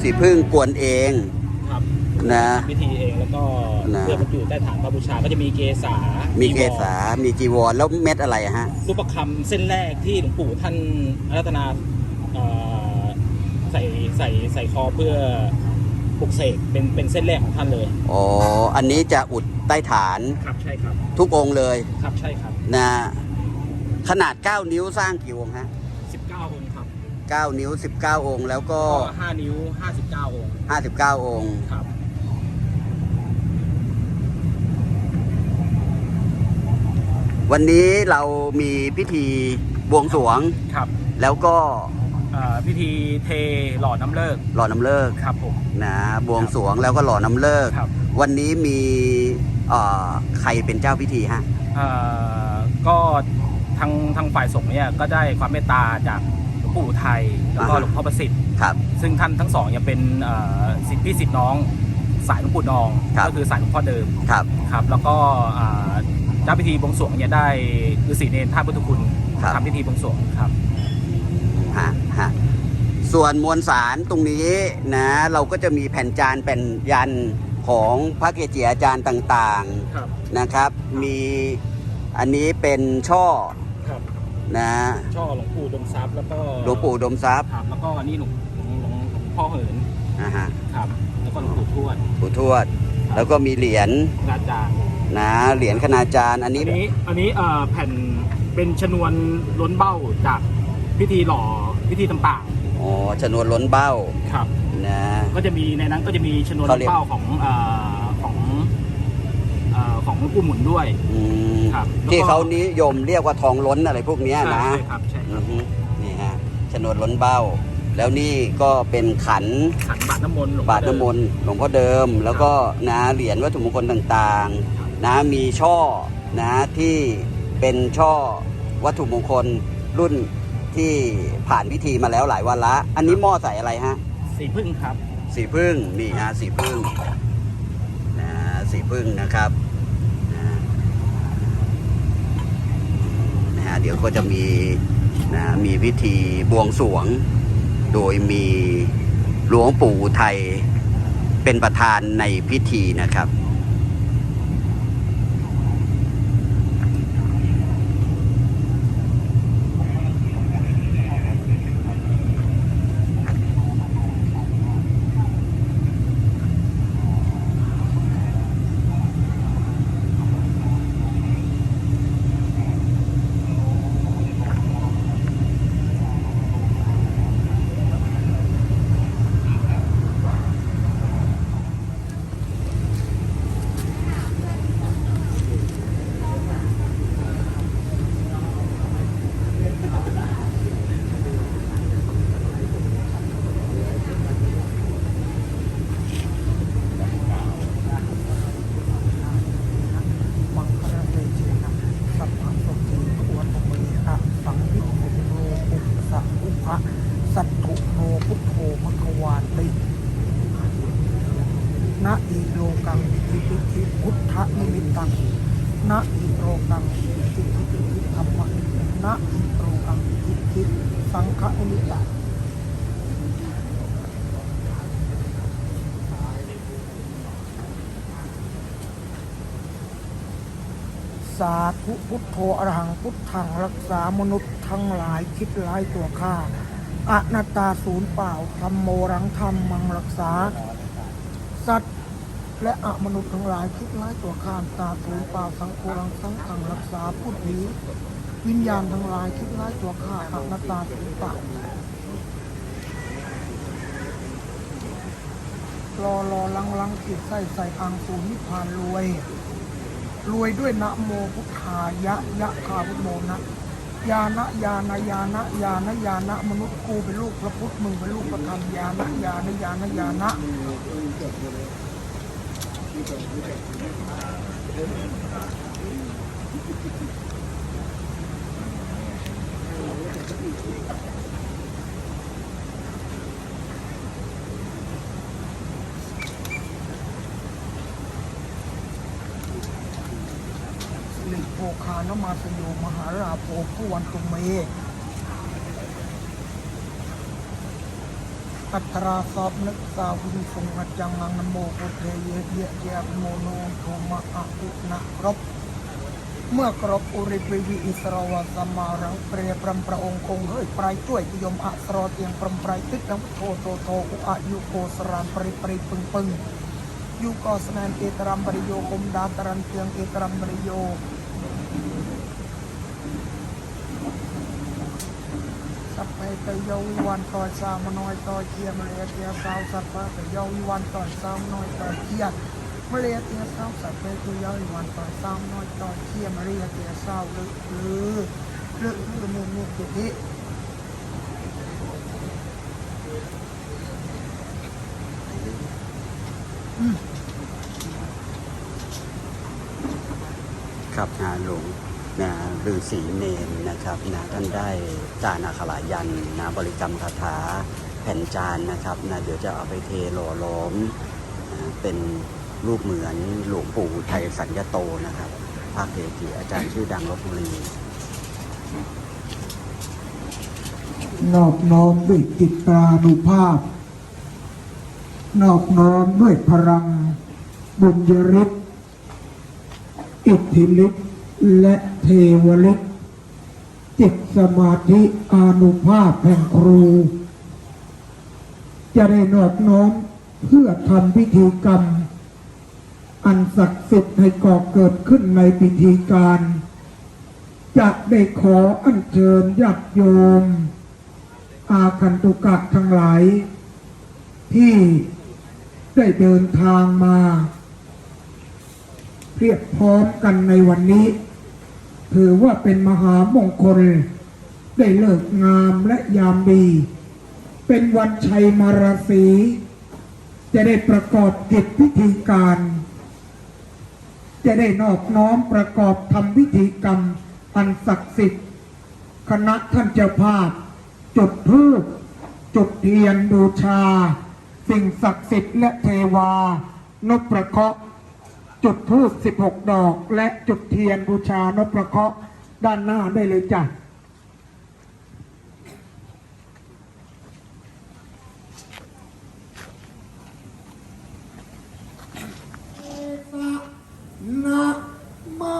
สีพึ่งกวนเองครับนะพิธีเองแล้วก็นะ เพื่อบรรจุใต้ฐานพระบูชาก็จะมีเกษา มีมีเกษา มีจีวร แล้วเม็ดอะไรอะฮะ รูปประคำเส้นแรกที่หลวงปู่ท่านอารัตนาเอ่อใส่ใส่ใส่คอเพื่อปลุกเสกเป็นเป็นเส้นแรกของท่านเลย อ๋อ อันนี้จะอุดใต้ฐานครับใช่ครับ ทุกองค์เลยครับใช่ครับ นะ ขนาด 9 นิ้วสร้างกี่องค์ฮะ19องค์ครับ 9 นิ้ว 19 องค์ แล้วก็ ก็5นิ้ว59องค์59 องค์ ครับ วันนี้เรามีพิธีบวงสรวง ครับแล้วก็เอ่อพิธีเทหล่อน้ำเลิกหล่อน้ำเลิกครับผมนะบวงสรวงแล้วก็หล่อน้ำเลิกครับวันนี้มีเอ่อใครเป็นเจ้าพิธีฮะ เอ่อก็ทางทางฝ่ายสงฆ์เนี่ยก็ได้ความเมตตาจากหลวง ปู่ไทย แล้วก็อ่าฮะหลวงพ่อประสิทธิ์ครับ ซึ่งท่านทั้งสองยังเป็นเอ่อสิทธิพี่สิทธิน้องสายหลวงปู่นองครับก็คือสายหลวงพ่อเดิมครับครับ แล้วก็อ่าเจ้าพิธีบวงสรวงเนี่ยได้ฤาษีเนรท่าพุทธคุณครับทำพิธีบวงสรวงครับฮะฮะส่วนมวลสารตรงนี้นะเราก็จะมีแผ่นจานแผ่นยันของพระเกจิอาจารย์ต่างครับๆนะครับ มีอันนี้เป็นช่อ ครับนะช่อหลวงปู่ดมทรัพย์แล้วก็หลวงปู่ดมทรัพย์ครับแล้วก็อันนี้หลวงหลวงหลวงหลวงพ่อเหินนะฮะครับแล้วก็หลวงปู่ทวดปู่ทวด แล้วก็มีเหรียญอาจารย์นะเหรียญคณาจารย์ อันนี้ อันนี้อันนี้เอ่อแผ่นเป็นชนวนล้นเบ้าจากพิธีหล่อพิธีต่างอ๋อชนวนล้นเบ้าๆครับ นะ ก็จะมีในนั้นก็จะมีชนวนเขาล้นเรียกเบ้าของเอ่อ ของเอ่อของหลวงปู่หมุนด้วยอืมครับแล้วก็ที่เขานิยมเรียกว่าทองล้นอะไรพวกเนี้ยนะ ใช่ครับใช่คอืรับอฮึนี่ฮะชนวนล้นเบ้า แล้วนี่ก็เป็นขันขันบาทน้ำมนต์หลวงพ่บาอทเดิน้ำมนต์หลวงพ่อเดิม แล้วก็นะเหรียญวัตถุมงคลต่างๆ นะมีช่อนะที่เป็นช่อวัตถุมงคลรุ่นที่ผ่านพิธีมาแล้วหลายวันละ อันนี้หม้อใส่อะไรฮะ สีพึ่งครับ สีพึ่งนี่ฮะสีพึ่งนะสีพึ่งนะครับนะนะฮะเดี๋ยว ก็จะมีนะมีพิธีบวงสรวง โดยมีหลวงปู่ไทยเป็นประธานในพิธีนะครับ มังคลเตเชนะสัพพะสติอวนเมอะสังวิโนปุสสะอุภะสัตถุโนพุทโธมขวานตินะอีโลกังวิปิธิ พุทธนิมิตตังนะอีโลกังวิปิธิพิธิธรรมะนะอีโลกังวิปิธิสังฆนิมิตังสาธุพุทโธอรหังพุทธังรักษามนุษย์ทั้งหลายคิดร้ายตัวข้าอนัตตาศูนย์เปล่าธรรมโมรังธรรมมังรักษา สัต และอมนุษย์ทั้งหลายคิดร้ายตัวข้าตาศูเปล่าสังโฆรังสังขังรักษาพุทธีวิญญาณทั้งหลายคิดร้ายตัวข้าอนัตตาศูเปล่ารอรอลังลังจิตใส่ใส่อังสูนิพพานรวย รวยด้วยนะโมพุทธายะยะคาพุทโมนะยานะยานะยานะยานะยานะมนุษย์กูเป็นลูกพระพุทธมึงเป็นลูกพระธรรมยานะยานะยานะยานะ ลิโภคานมาสโยมหาราโภพวันตุเม อ กัตราสอบนึกสาวิสุงอาจังงังนโมพุทเทเยเยเยโมโนโทมะอะอุนะครบ เมื่อกรบอุริปิวิอิสรวะสมมารังเปรียปรำพระองค์คงเฮ้ยปลายช่วยยมอัสรอเตียงปรำปลายติดดังโทโทโทอุอายุโกสรานปริปริปึงปึงยุกอสนานเอตรัมปริโยคมดาตรันเตียงเอตรัมปริโย ตโยวิวันต่อยสามน้อยต่อยเคียมเลเตียสาวสัพเพเตโยวิวันต่อยสามน้อยต่อยเคียมเลเตียสาวสัพเพเตโยวิวันต่อยสามน้อยต่อยเคียมเลเตียสาวลึกลือลึกลือมุมุกิธิครับงานหลวง ฤาษีเนนนะครับนะท่านได้จานอาขลายันนะบริกรรมคาถาแผ่นจานนะครับนะเดี๋ยวจะเอาไปเทหล่อหล้อมนะเป็นรูปเหมือนหลวงปู่ไทยสัญญโตนะครับภาคเกจิอาจารย์ชื่อดังลบบุรีนอบน้อมด้วยจิตรานุภาพ นอบน้อมด้วยพลังบุญยฤทธิ์อิทธิฤทธิ์และ เทวฤทธิ์จิตสมาธิอานุภาพแห่งครู จะได้นอบน้อมเพื่อทำพิธีกรรม อันศักดิ์สิทธิ์ให้ก่อเกิดขึ้นในพิธีการ จะได้ขออัญเชิญญาติโยม อาคันตุกะทั้งหลาย ที่ได้เดินทางมาเพียบพร้อมกันในวันนี้ ถือว่าเป็นมหามงคล ได้เลิกงามและยามดี เป็นวันชัยมารสีจะได้ประกอบกิจพิธีการ จะได้นอบน้อมประกอบทำพิธีกรรมอันศักดิ์สิทธิ์คณะท่านเจ้าภาพ จุดธูปจุดเทียนบูชา สิ่งศักดิ์สิทธิ์และเทวานพประเคราะห์ จุดธูป16ดอก และจุดเทียนบูชานพประเคราะห์ด้านหน้าได้เลยจ้ะนะมา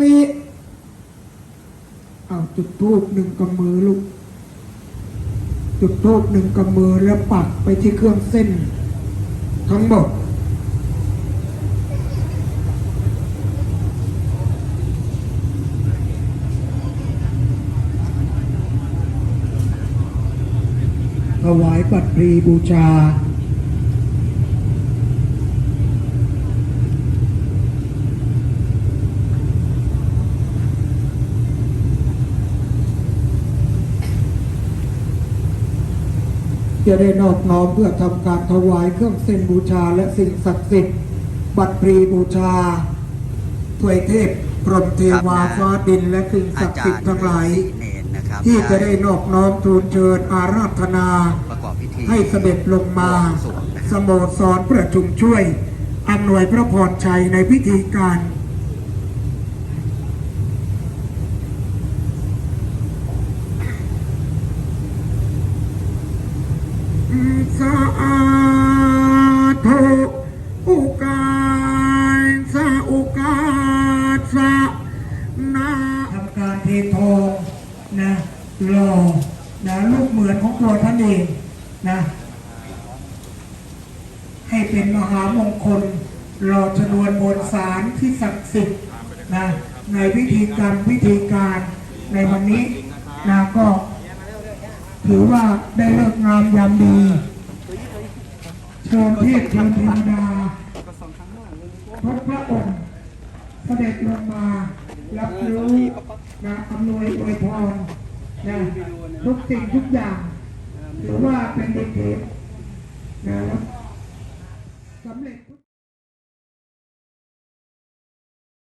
มิเอาจุดทูบหนึ่งกำมือลูก จุดทูบหนึ่งกำมือแล้วปักไปที่เครื่องเส้น ทั้งหมด ถ วายปัตตรีบูชา จะได้นอบน้อมเพื่อทำการถวายเครื่องเส้นบูชาและสิ่งศักดิ์สิทธิ์บัตรพรีบูชาถวยเทพพรหมเทวาฟ้าดินและสิ่งศัอากดิ์จาสิทรธิ์ย์ทั้งหลาย ฤาษีเนนนะครับที่จะได้นอบน้อมทูลเชิญอาราธนาประกอบพิธีให้เสด็จลงมาสวงนะสโมสรประชุมช่วยอำนวยพระพรชัยในพิธีการ เป็นมหามงคลรอชนวนบนสารที่ศักดิ์สิทธิ์นะในพิธีกรรมพิธีการในวันนี้นะก็ ถือว่าได้เลิกงามยามดีเชิญเทพเชิญเทวดาทุกพระองค์เสด็จลงมารับรู้นะอำนวยอวยพรนะทุกสิ่งทุกอย่าง ถือว่าเป็นดิเทศนะ สำเร็จ